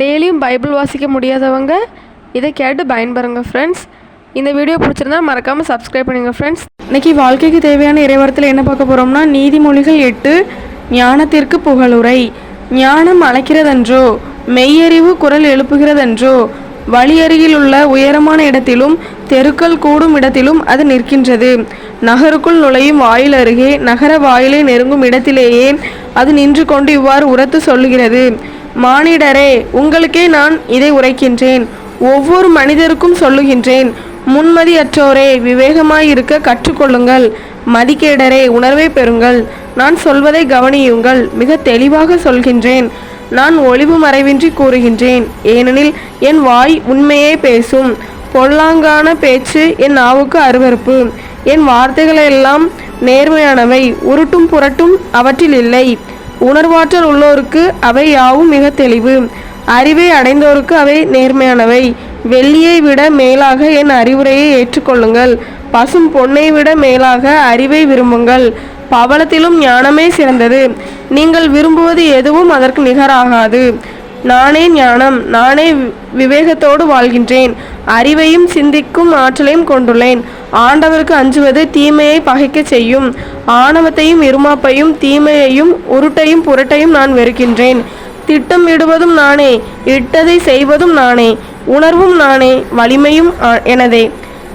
டெய்லியும் பைபிள் வாசிக்க முடியாதவங்க இதை கேட்டு பயன்பெறுங்க ஃப்ரெண்ட்ஸ் இந்த வீடியோ பிடிச்சிருந்தா மறக்காமல் சப்ஸ்கிரைப் பண்ணுங்கள் ஃப்ரெண்ட்ஸ் இன்றைக்கி வாழ்க்கைக்கு தேவையான இறைவரத்தில் என்ன பார்க்க போகிறோம்னா நீதிமொழிகள் எட்டு ஞானத்திற்கு புகழுரை. ஞானம் அழைக்கிறதென்றோ மெய்யறிவு குரல் எழுப்புகிறதென்றோ வழியருகில் உள்ள உயரமான இடத்திலும் தெருக்கள் கூடும் இடத்திலும் அது நிற்கின்றது. நகருக்குள் நுழையும் வாயில் அருகே நகர வாயிலை நெருங்கும் இடத்திலேயே அது நின்று கொண்டு இவ்வாறு உரத்து சொல்லுகிறது. மானிடரே உங்களுக்கே நான் இதை உரைக்கின்றேன். ஒவ்வொரு மனிதருக்கும் சொல்லுகின்றேன் முன்மதியற்றோரே விவேகமாயிருக்க கற்றுக்கொள்ளுங்கள். மதிக்கேடரே உணர்வை பெறுங்கள். நான் சொல்வதை கவனியுங்கள். மிக தெளிவாக சொல்கின்றேன். நான் ஒளிவு மறைவின்றி கூறுகின்றேன். ஏனெனில் என் வாய் உண்மையே பேசும். பொல்லாங்கான பேச்சு என் நாவுக்கு அருவறுப்பு என் வார்த்தைகளெல்லாம் நேர்மையானவை. உருட்டும் புரட்டும் அவற்றில் இல்லை. உணர்வாற்றல் உள்ளோருக்கு அவை யாவும் மிக தெளிவு. அறிவை அடைந்தோருக்கு அவை நேர்மையானவை. வெள்ளியை விட மேலாக என் அறிவுரையை ஏற்றுக்கொள்ளுங்கள். பசும் பொன்னை விட மேலாக அறிவை விரும்புங்கள். பவளத்திலும் ஞானமே சிறந்தது. நீங்கள் விரும்புவது எதுவும் அதற்கு நிகராகாது. நானே ஞானம் நானே வி- விவேகத்தோடு வாழ்கின்றேன். அறிவையும் சிந்திக்கும் ஆற்றலையும் கொண்டுள்ளேன். ஆண்டவருக்கு அஞ்சுவது தீமையை பகைக்கச் செய்யும். ஆணவத்தையும் இருமாப்பையும் தீமையையும் உருட்டையும் புரட்டையும் நான் வெறுக்கின்றேன். திட்டம் இடுவதும் நானே இட்டதை செய்வதும் நானே உணர்வும் நானே வலிமையும் எனதே.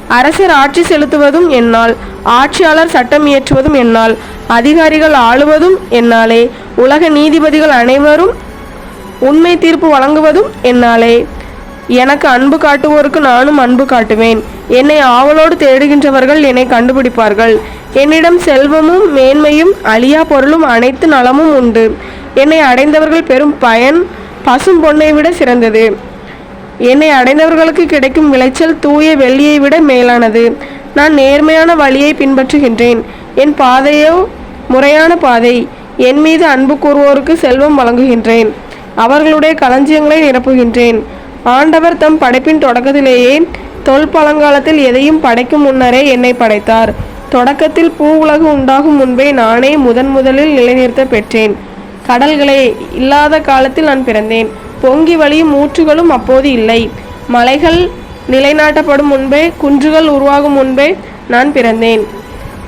அரசர் ஆட்சி செலுத்துவதும் என்னால் ஆட்சியாளர் சட்டம் இயற்றுவதும் என்னால் அதிகாரிகள் ஆளுவதும் என்னாலே உலக நீதிபதிகள் அனைவரும் உண்மை தீர்ப்பு வழங்குவதும் என்னாலே. எனக்கு அன்பு காட்டுவோருக்கு நானும் அன்பு காட்டுவேன். என்னை ஆவலோடு தேடுகின்றவர்கள் என்னை கண்டுபிடிப்பார்கள். என்னிடம் செல்வமும் மேன்மையும் அழியா பொருளும் அனைத்து நலமும் உண்டு. என்னை அடைந்தவர்கள் பெரும் பயன் பசும் பொன்னை விட சிறந்தது. என்னை அடைந்தவர்களுக்கு கிடைக்கும் விளைச்சல் தூய வெள்ளியை விட மேலானது. நான் நேர்மையான வழியை பின்பற்றுகின்றேன். என் பாதையோ முறையான பாதை. என் மீது அன்பு கூறுவோருக்கு செல்வம் வழங்குகின்றேன். அவர்களுடைய களஞ்சியங்களை நிரப்புகின்றேன். ஆண்டவர் தம் படைப்பின் தொடக்கத்திலேயே தொல் பழங்காலத்தில் எதையும் படைக்கும் முன்னரே என்னை படைத்தார். தொடக்கத்தில் பூ உலகு உண்டாகும் முன்பே நானே முதன் முதலில் நிலைநிறுத்த பெற்றேன். கடல்களே இல்லாத காலத்தில் நான் பிறந்தேன். பொங்கி வழியும் ஊற்றுகளும் அப்போது இல்லை. மலைகள் நிலைநாட்டப்படும் முன்பே குன்றுகள் உருவாகும் முன்பே நான் பிறந்தேன்.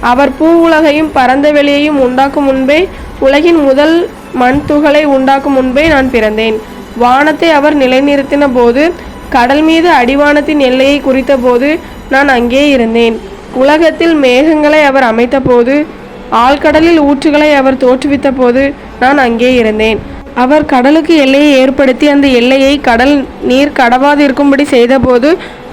அவர் பூ உலகையும் பரந்த வெளியையும் உண்டாக்கும் முன்பே உலகின் முதல் மண் துகளை உண்டாக்கும் முன்பே நான் பிறந்தேன். வானத்தை அவர் நிலைநிறுத்தின போது கடல் மீது அடிவானத்தின் எல்லையை குறித்த போது நான் அங்கே இருந்தேன். உலகத்தில் மேகங்களை அவர் அமைத்தபோது ஆழ்கடலில் ஊற்றுகளை அவர் தோற்றுவித்த போது நான் அங்கே இருந்தேன். அவர் கடலுக்கு எல்லையை ஏற்படுத்தி அந்த எல்லையை கடல் நீர் கடவாது இருக்கும்படி செய்தபோது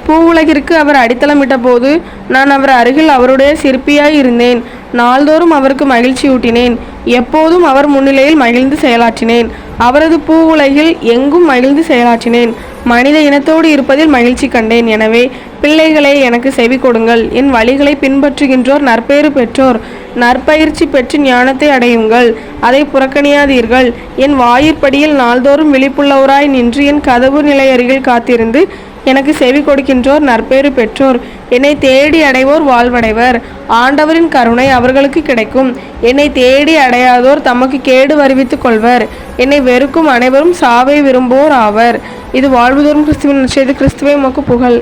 பூவுலகிற்கு அவர் அடித்தளமிட்ட போது நான் அவர் அருகில் அவருடைய சிற்பியாய் இருந்தேன். நாள்தோறும் அவருக்கு மகிழ்ச்சியூட்டினேன் எப்போதும் அவர் முன்னிலையில் மகிழ்ந்து செயலாற்றினேன். அவரது பூ உலகில் எங்கும் மகிழ்ந்து செயலாற்றினேன். மனித இனத்தோடு இருப்பதில் மகிழ்ச்சி கண்டேன். எனவே பிள்ளைகளே எனக்கு செவி கொடுங்கள். என் வழிகளை பின்பற்றுகின்றோர் நற்பேறு பெற்றோர். நற்பயிற்சி பெற்று ஞானத்தை அடையுங்கள். அதை புறக்கணியாதீர்கள். என் வாயிற்படியில் நாள்தோறும் விழிப்புள்ளவராய் நின்று என் கதவு நிலையருகில் காத்திருந்து எனக்கு செவி கொடுக்கின்றோர் நற்பேறு பெற்றோர். என்னை தேடி அடைவோர் வாழ்வடைவர். ஆண்டவரின் கருணை அவர்களுக்கு கிடைக்கும். என்னை தேடி அடையாதோர் தமக்கு கேடு வருவித்துக் கொள்வர். என்னை வெறுக்கும் அனைவரும் சாவை விரும்புவோர் ஆவர். இது வாழ்வுதோறும் கிறிஸ்துவின் நிச்சயத்து கிறிஸ்துவை உமக்கு புகழ்.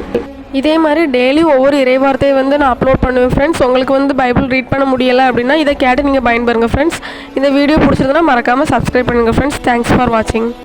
இதே மாதிரி டெய்லி ஒவ்வொரு இறைவார்த்தையை வந்து நான் அப்லோட் பண்ணுவேன் ஃப்ரெண்ட்ஸ் உங்களுக்கு வந்து பைபிள் ரீட் பண்ண முடியலை அப்படின்னா இதை கேட்டு நீங்கள் பயன்பெறுங்க ஃப்ரெண்ட்ஸ் இந்த வீடியோ பிடிச்சிருந்தனா மறக்காமல் சப்ஸ்கிரைப் பண்ணுங்கள் ஃப்ரெண்ட்ஸ் தேங்க்ஸ் ஃபார் வாட்சிங்